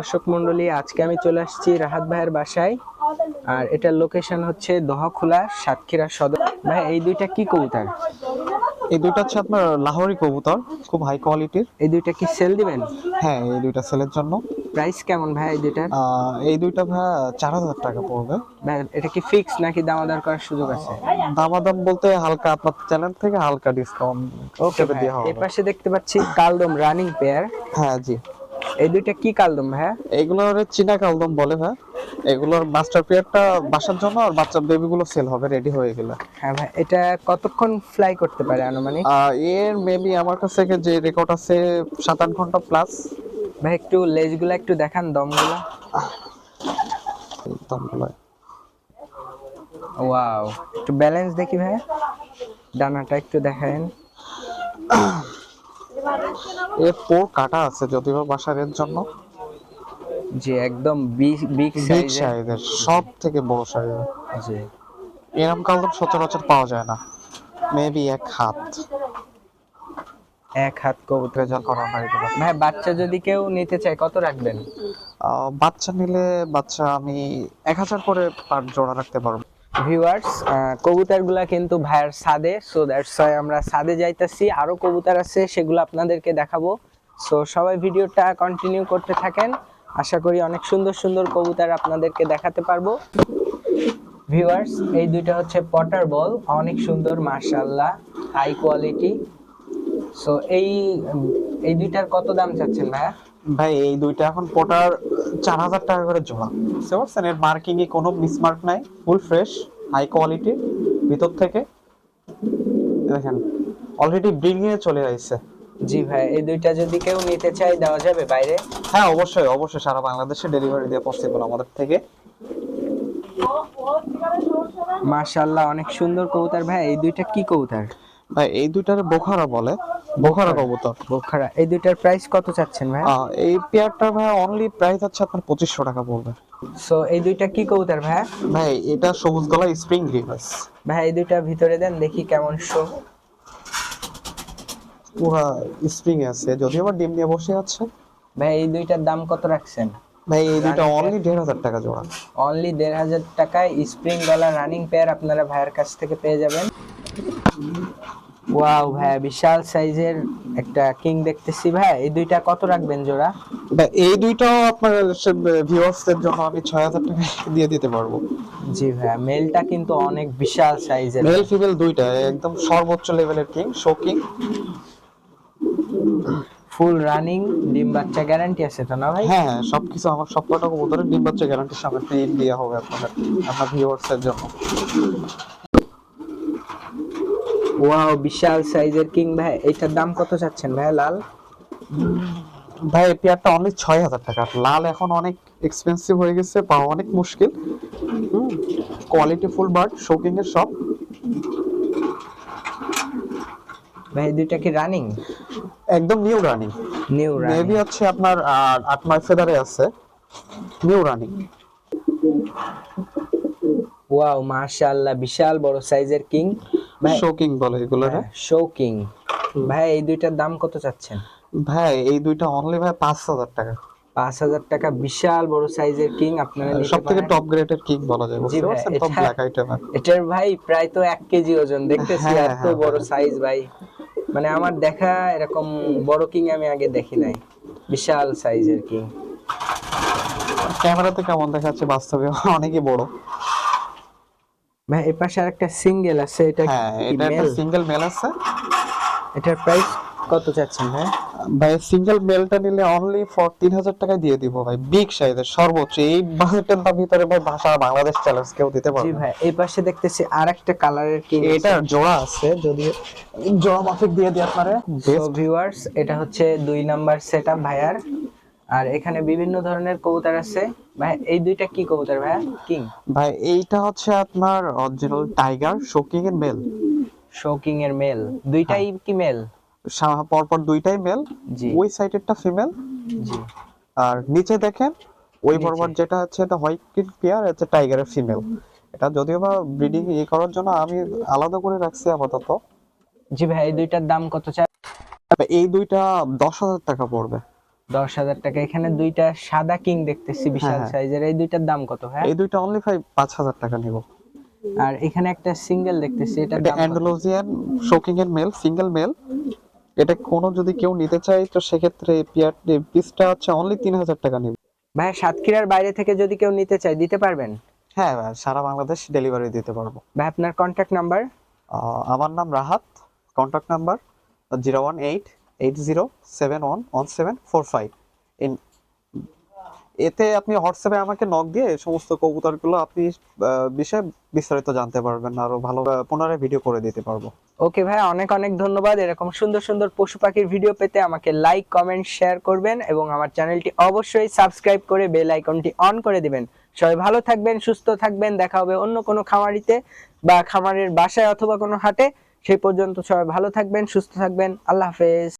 দর্শক মন্ডলী আজকে আমি চলে আসছি রাহাত ভাইয়ের বাসায়। আর এটার লোকেশন হচ্ছে দহখোলা সাতক্ষীরা সদর। ভাই এই দুইটা কি কবুতর? এই দুইটা হচ্ছে আপনার লাহোরি কবুতর খুব হাই কোয়ালিটির এই দুইটা কি সেল দিবেন? হ্যাঁ এই দুইটা সেলের জন্য। প্রাইস কেমন ভাই এই দুইটার? আহ, এই দুইটা ভাই চার হাজার টাকা পড়বে। ভাই এটা কি ফিক্স নাকি দামাদার করার সুযোগ আছে? দামাদাম বলতে হালকা আপনার চ্যানেল থেকে হালকা ডিসকাউন্ট ওকে দেওয়া এই হবে। পাশে দেখতে পাচ্ছি কালদম রানিং পেয়ার হ্যাঁ জি। এই দুইটা কি কালদম ভাই? এগুলোর চীনা কালদম বলে ভাই। এগুলোর মাস্টার পিয়ারটা বাসার জন্য আর বাচ্চা বেবিগুলো সেল হবে রেডি হয়ে গেলে। হ্যাঁ ভাই এটা কতক্ষণ ফ্লাই করতে পারে আনুমানিক? এর মেবি আমার কাছ যে রেকর্ড আছে সাত আট ঘণ্টা প্লাস ভাই একটু লেজগুলা একটু দেখান দমগুলা। দামগুলো। ওয়াও একটু ব্যালেন্স দেখি ভাই। ডানাটা একটু দেখায়েন। এর পোর কাটা আছে যদিও বা বাসার এর জন্য। জি একদম বিগ বিগ সাইজের। সব থেকে বড় সাইজের। জি। এরম কালদম সচরাচর পাওয়া যায় না। মেবি এক হাত। এক হাত কবুতর রেজাল্ট করা হয় ভাই বাচ্চা যদি কেউ নিতে চায় কত রাখবেন? বাচ্চা নিলে বাচ্চা আমি এক হাজার করে পার জোড়া রাখতে পারব। ভিউয়ার্স কবুতরগুলা কিন্তু ভাইয়ের সাদে সো দ্যাটস ওয়াই আমরা সাদে যাইতাছি। আরও কবুতর আছে, সেগুলো আপনাদেরকে দেখাবো। সো সবাই ভিডিওটা কন্টিনিউ করতে থাকেন। আশা করি অনেক সুন্দর সুন্দর কবুতর আপনাদেরকে দেখাতে পারব। ভিউয়ার্স এই দুইটা হচ্ছে পটার বল অনেক সুন্দর মার্শাল্লাহ হাই কোয়ালিটি সো এই এই দুইটার কত দাম চাচ্ছেন ভাইয়া? ভাই, এই দুইটা এখন পোটার চার হাজার টাকা করে জোড়া। বুঝতে পারছেন? এর মার্কিং এ কোনো মিসমার্ক নাই ফুল ফ্রেশ হাই কোয়ালিটি ভিতর থেকে। দেখেন অলরেডি ব্রিডিং এ চলে আসছে। জি ভাই এই দুইটা যদি কেউ নিতে চায় দেওয়া যাবে বাইরে? হ্যাঁ অবশ্যই অবশ্যই সারা বাংলাদেশে ডেলিভারি দেওয়া পসিবল আমাদের থেকে। মাশাআল্লাহ অনেক সুন্দর কবুতর ভাই এই দুইটা কি কবুতর? ভাই এই দুইটার বোখারা বলে। বোখারা কবুতর। বোখারা। এই দুইটার প্রাইস কত চাচ্ছেন ভাই? এই পেয়ারটা ভাই অনলি প্রাইস হচ্ছে আপনার পঁচিশশো টাকা পড়বে। সো এই দুইটা কি কবুতর ভাই? ভাই এটা সবুজ গলা স্প্রিং রিভার্স ভাই এই দুইটা ভিতরে দেন দেখি কেমন শো পুরা স্প্রিং আছে। যদিও বা ডিম নিয়ে বসে আছে। ভাই এই দুইটার দাম কত রাখছেন? ভাই এই দুইটা অনলি দেড় হাজার টাকা জোড়া। অনলি দেড় হাজার টাকায় স্প্রিং গলা রানিং পেয়ার আপনারা ভাইয়ের কাছ থেকে পেয়ে যাবেন। ওয়াও ভাই বিশাল সাইজের একটা কিং দেখতেছি ভাই। এই দুইটা কত রাখবেন জোড়া? এই দুইটাও আপনার ভিউয়ার্সদের জন্য আমি ছয় হাজার টাকা দিয়ে দিতে পারব। জি ভাই মেলটা কিন্তু অনেক বিশাল সাইজের। মেল ফিমেল দুইটা একদম সর্বোচ্চ লেভেলের king show king full running ডিম বাচ্চা গ্যারান্টি আছে তো না ভাই? হ্যাঁ হ্যাঁ সবকিছু আমার সব কটা কবুতরের ডিম বাচ্চা গ্যারান্টির সামনে পেয়ে দেওয়া হবে আপনাদের আপনার ভিউয়ার্সের জন্য। ওয়াও বিশাল সাইজের কিং ভাই এটার দাম কত চাচ্ছেন ভাই লাল? ভাই এই পেয়ারটা অনলি ছয় হাজার টাকা। লাল এখন অনেক এক্সপেন্সিভ হয়ে গেছে পাওয়া অনেক মুশকিল। কোয়ালিটি ফুল বার্ড শোকিং এর সব ভাই দুইটা কি রানিং একদম new running new running maybe হচ্ছে আপনার আট নয় ফেদারে আছে। নিউ রানিং ওয়াও মাশাআল্লাহ বিশাল বড় সাইজের কিং। শোকিং বলে এগুলো শো কিং ভাই এই দুইটার দাম কত চাচ্ছেন? ভাই এই দুইটা অনলি ভাই পাঁচ হাজার টাকা। পাঁচ হাজার টাকা বিশাল বড় সাইজের কিং আপনারা নিতে সব থেকে টপ গ্রেডের কিং বলা যায় বুঝতে পারছেন? টপ ব্ল্যাক আইটেম এটার ভাই প্রায় তো এক কেজি ওজন দেখতেছি হ্যাঁ, এত হ্যাঁ, বড় হ্যাঁ। সাইজ ভাই। মানে আমার দেখা এরকম বড় কিং আমি আগে দেখি নাই। বিশাল সাইজের কিং ক্যামেরাতে কেমন দেখাচ্ছে? বাস্তবে অনেকই বড়। ভাই এর পাশে আরেকটা সিঙ্গেল আছে এটা হ্যাঁ এটা একটা সিঙ্গেল মেল আছে। এটার প্রাইস কত চাচ্ছেন ভাই? ভাই সিঙ্গেল মেলটা নিলে অনলি ফর তিন হাজার টাকায় দিয়ে দিব ভাই বিগ সাইজের সর্বোচ্চ। এই বাজেটের ভিতরে ভাই ভাষা বাংলাদেশ চ্যালেঞ্জ কেউ দিতে জি পারবে না। ভাই এই পাশে দেখতেছি আরেকটা কালারের কিং এটা জোড়া আছে যদি জোড়া মাফিক দিয়ে দিই আপনারে। ভিউয়ার্স এটা হচ্ছে দুই নাম্বার সেটআপ ভাইয়ার। আর এখানে বিভিন্ন ধরনের কবুতর আছে। ভাই এই দুইটা কি কবুতর ভাইয়া? কিং। ভাই এইটা হচ্ছে আপনার অরিজিনাল টাইগার শোকিং এর মেল শোকিং এর মেল দুইটাই কি মেল পরপর দুইটাই মেল জি। ওই সাইডেরটা ফিমেল জি। আর নিচে দেখেন ওই। বরাবর যেটা হচ্ছে এটা হোয়াইট কিন পেয়ার হচ্ছে টাইগারের ফিমেল এটা যদিও বা ব্রিডিং ইয়ে করার জন্য আমি আলাদা করে রাখছি আপাতত। জি ভাই এই দুইটার দাম কত চাই? এই দুইটা দশ হাজার টাকা পড়বে। দশ হাজার টাকা। এখানে দুইটা সাদা কিং দেখতেছি বিশাল হ্যাঁ। সাইজের। এই দুইটার দাম কত হ্যাঁ? এই দুইটা অনলি ভাই পাঁচ হাজার টাকা নিব। আর এখানে একটা সিঙ্গেল দেখতেছি এটা অ্যান্ডালোজিয়ান শোকিং এর মেল সিঙ্গেল মেল এটা কোনো যদি কেউ নিতে চায় তো সেক্ষেত্রে পিয়ার পিসটা হচ্ছে অনলি তিন হাজার টাকা নিব। ভাই সাতক্ষীরার বাইরে থেকে যদি কেউ নিতে চায় দিতে পারবেন? হ্যাঁ সারা বাংলাদেশ ডেলিভারি দিতে পারব। ভাই আপনার কন্ট্যাক্ট নাম্বার আমার নাম Rahat contact number zero one eight eight zero seven one one seven four five এতে আপনি হোয়াটসঅ্যাপে আমাকে নক দিয়ে সমস্ত কবুতরগুলো আপনি বিষয়ে বিস্তারিত জানতে পারবেন আরও ভালো পুনরায় ভিডিও করে দিতে পারব। ওকে ভাই, অনেক অনেক ধন্যবাদ। এরকম সুন্দর সুন্দর পশু পাখির ভিডিও পেতে আমাকে লাইক কমেন্ট শেয়ার করবেন এবং আমার চ্যানেলটি অবশ্যই সাবস্ক্রাইব করে বেল আইকনটি অন করে দিবেন। সবাই ভালো থাকবেন, সুস্থ থাকবেন। দেখা হবে অন্য কোনো খামারিতে বা খামারের বাসায় অথবা কোনো হাটে। সেই পর্যন্ত সবাই ভালো থাকবেন, সুস্থ থাকবেন। আল্লাহ হাফেজ।